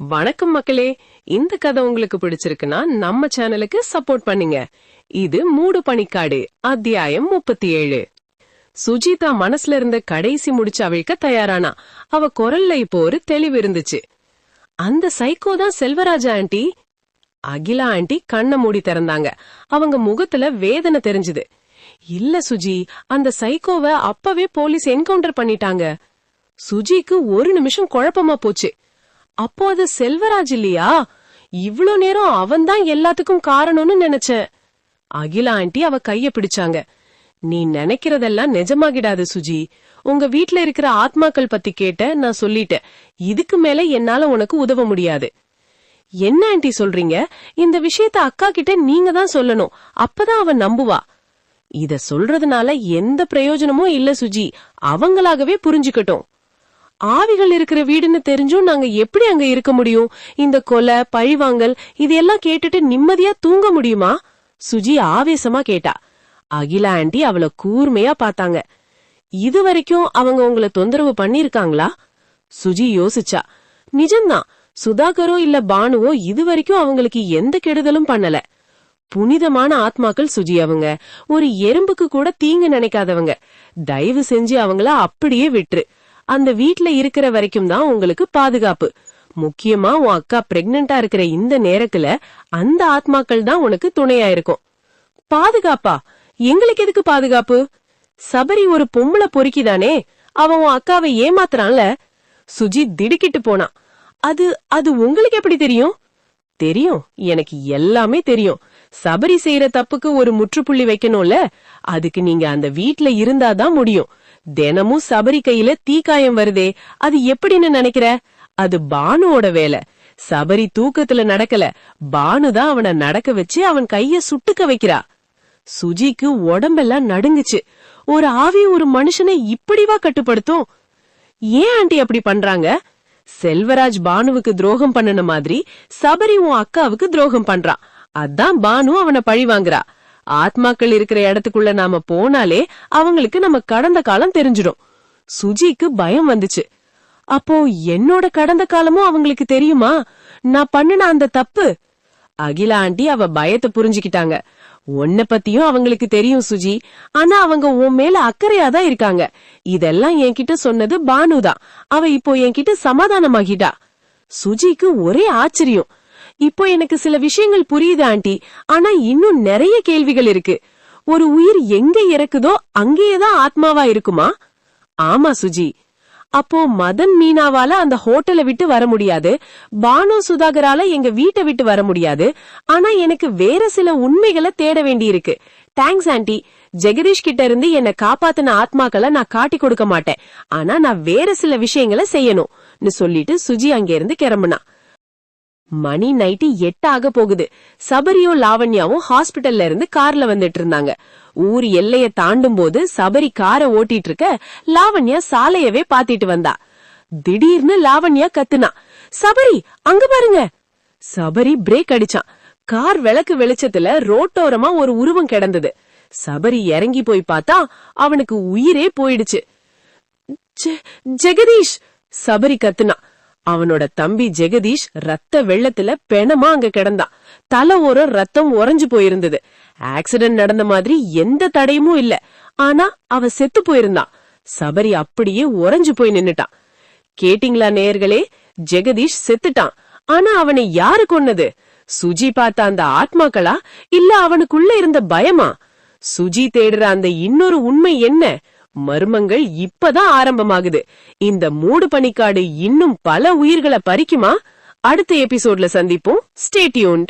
வணக்கம் மக்களே. இந்த கதை உங்களுக்கு பிடிச்சிருக்குன்னா நம்ம சேனலுக்கு சப்போர்ட் பண்ணுங்க. இது மூடு பணிக்காடு அத்தியாயம் முப்பத்தி ஏழு சுஜிதா மனசுல இருந்த கடைசி முடிச்சு அவிழ்க்க தயாரானா. அவ குரல்ல இப்போ ஒரு தெளிவு இருந்துச்சு. அந்த சைக்கோ தான் செல்வராஜா ஆண்டி. அகிலா ஆண்டி கண்ணை மூடி திறந்தாங்க. அவங்க முகத்துல வேதனை தெரிஞ்சுது. இல்ல சுஜி அந்த சைக்கோவை அப்பவே போலீஸ் என்கவுண்டர் பண்ணிட்டாங்க. சுஜிக்கு ஒரு நிமிஷம் குழப்பமா போச்சு. அப்போ அது செல்வராஜ் இல்லையா? இவ்ளோ நேரம் அவன்தான் எல்லாத்துக்கும் காரணம்னு நினைச்சேன். அகிலா ஆண்டி அவ கைய பிடிச்சாங்க. நீ நினைக்கிறதெல்லாம் நிஜமாகிடாது சுஜி. உங்க வீட்ல இருக்கிற ஆத்மாக்கள் பத்தி கேட்ட நான் சொல்லிட்டேன். இதுக்கு மேல என்னால உனக்கு உதவ முடியாது. என்ன ஆண்டி சொல்றீங்க? இந்த விஷயத்த அக்கா கிட்ட நீங்க தான் சொல்லணும். அப்பதான் அவன் நம்புவா. இத சொல்றதுனால எந்த பிரயோஜனமும் இல்ல சுஜி. அவங்களாகவே புரிஞ்சுக்கட்டும். ஆவிகள் இருக்கிற வீடுன்னு தெரிஞ்சும் நாங்க எப்படி அங்க இருக்க முடியும்? இந்த கொலை பழிவாங்கல் இதெல்லாம் கேட்டுட்டு நிம்மதியா தூங்க முடியுமா? சுஜி ஆவேசமா கேட்டா. அகிலா ஆண்டி அவளை கூர்மையா பார்த்தாங்க. இது வரைக்கும் அவங்க உங்களை தொந்தரவு பண்ணிருக்காங்களா சுஜி யோசிச்சா. நிஜம்தான். சுதாகரோ இல்ல பானுவோ இது வரைக்கும் அவங்களுக்கு எந்த கெடுதலும் பண்ணல. புனிதமான ஆத்மாக்கள் சுஜி அவங்க. ஒரு எறும்புக்கு கூட தீங்கு நினைக்காதவங்க. தயவு செஞ்சு அவங்கள அப்படியே விட்டுரு. அந்த வீட்ல இருக்கிற வரைக்கும் தான் உங்களுக்கு பாதுகாப்பு. முக்கியமா உன் அக்கா பிரெக்னண்டா இருக்கிற இந்த நேரத்துல அந்த ஆத்மாக்கள் தான் உனக்கு துணையா இருக்கும். பாதுகாப்பா? எங்களுக்கு எதுக்கு பாதுகாப்பு? சபரி ஒரு பொம்பளை பொறுக்கிதானே? அவன் உன் அக்காவை ஏமாத்துறான்ல? சுஜி திடுக்கிட்டு போனான் அது அது உங்களுக்கு எப்படி தெரியும்? தெரியும். எனக்கு எல்லாமே தெரியும். சபரி செய்யற தப்புக்கு ஒரு முற்றுப்புள்ளி வைக்கணும்ல? அதுக்கு நீங்க அந்த வீட்ல இருந்தாதான் முடியும். தினமும் சபரி கையில தீக்காயம் வருதே அது எப்படின்னு நினைக்கிற? அது பானுவோட வேலை. சபரி தூக்கத்துல நடக்கல பானு தான் அவனை நடக்க வச்சு அவன் கைய சுட்டுக்க வைக்கிறா. சுஜிக்கு உடம்பெல்லாம் நடுங்குச்சு. ஒரு ஆவி ஒரு மனுஷனை இப்படிவா கட்டுப்படுத்தும்? ஏன் ஆண்டி அப்படி பண்றாங்க? செல்வராஜ் பானுவுக்கு துரோகம் பண்ணன மாதிரி சபரி உன் அக்காவுக்கு துரோகம் பண்றான் அதான் பானு அவனை பழி வாங்குறா. ஆத்மாக்கள் இருக்கிற இடத்துக்குள்ள நாம போனாலே அவங்களுக்கு நம்ம கடந்த காலம் தெரிஞ்சிடும். சுஜிக்கு பயம் வந்துச்சு. அப்போ என்னோட கடந்த காலமும் அவங்களுக்கு தெரியுமா? நான் பண்ணின அந்த தப்பு. அகிலா ஆண்டி அவ பயத்தை புரிஞ்சுக்கிட்டாங்க. உன்னை பத்தியும் அவங்களுக்கு தெரியும் சுஜி. ஆனா அவங்க உன் மேல அக்கறையா தான் இருக்காங்க. இதெல்லாம் என்கிட்ட சொன்னது பானுதான். அவ இப்போ என்கிட்ட சமாதானமாகிட்டா. சுஜிக்கு ஒரே ஆச்சரியம். இப்போ எனக்கு சில விஷயங்கள் புரியுது ஆண்டி. ஆனா இன்னும் நிறைய கேள்விகள் இருக்கு. ஒரு உயிர் எங்க இறக்குதோ அங்கேயேதான் ஆத்மாவா இருக்குமா? ஆமா சுஜி. அப்போ மதன் மீனாவால அந்த ஹோட்டலை விட்டு வர முடியாது. பானு சுதாகரால எங்க வீட்டை விட்டு வர முடியாது. ஆனா எனக்கு வேற சில உண்மைகளை தேட வேண்டியிருக்கு. Thanks aunty. ஜெகதீஷ் கிட்ட இருந்து என்ன காப்பாத்தின ஆத்மாக்களை நான் காட்டி கொடுக்க மாட்டேன். ஆனா நான் வேற சில விஷயங்களை செய்யணும்னு சொல்லிட்டு சுஜி அங்க இருந்து கிளம்புனா. மணி நைட்டு எட்டாக போகுது. சபரியும் லாவண்யாவும் ஹாஸ்பிடல்ல இருந்து கார்ல வந்துட்டு இருந்தாங்க. ஊர் எல்லைய தாண்டும் போது சபரி காரை ஓட்டிட்டு இருக்க லாவண்யா சாலையவே பாத்திட்டு வந்தா. திடீர்னு லாவண்யா கத்துனா சபரி அங்க பாருங்க. சபரி பிரேக் அடிச்சான். கார் விளக்கு வெளிச்சத்துல ரோட்டோரமா ஒரு உருவம் கிடந்தது. சபரி இறங்கி போய் பார்த்தா அவனுக்கு உயிரே போயிடுச்சு. ஜெகதீஷ் சபரி கத்துனா. அவனோட தம்பி ஜெகதீஷ் ரத்த வெள்ளத்துல பெணமா அங்க கிடந்தான். தலை ஒரு ரத்தம் உறைஞ்சு போயிருந்தது. ஆக்சிடென்ட் நடந்த மாதிரி எந்த தடையுமும் இல்ல. ஆனா அவ செத்து போயிருந்தான். சபரி அப்படியே உறைஞ்சு போய் நின்னுட்டான். கேட்டிங்களா நேயர்களே? ஜெகதீஷ் செத்துட்டான். ஆனா அவனை யாரு கொன்னது? சுஜி பார்த்த அந்த ஆத்மாக்களா? இல்ல அவனுக்குள்ள இருந்த பயமா? சுஜி தேடுற அந்த இன்னொரு உண்மை என்ன? மர்மங்கள் இப்பதான் ஆரம்பமாகுது. இந்த மூடு பனிக்காடு இன்னும் பல உயிர்களை பறிக்குமா? அடுத்த எபிசோட்ல சந்திப்போம். ஸ்டேட்யூன்ட்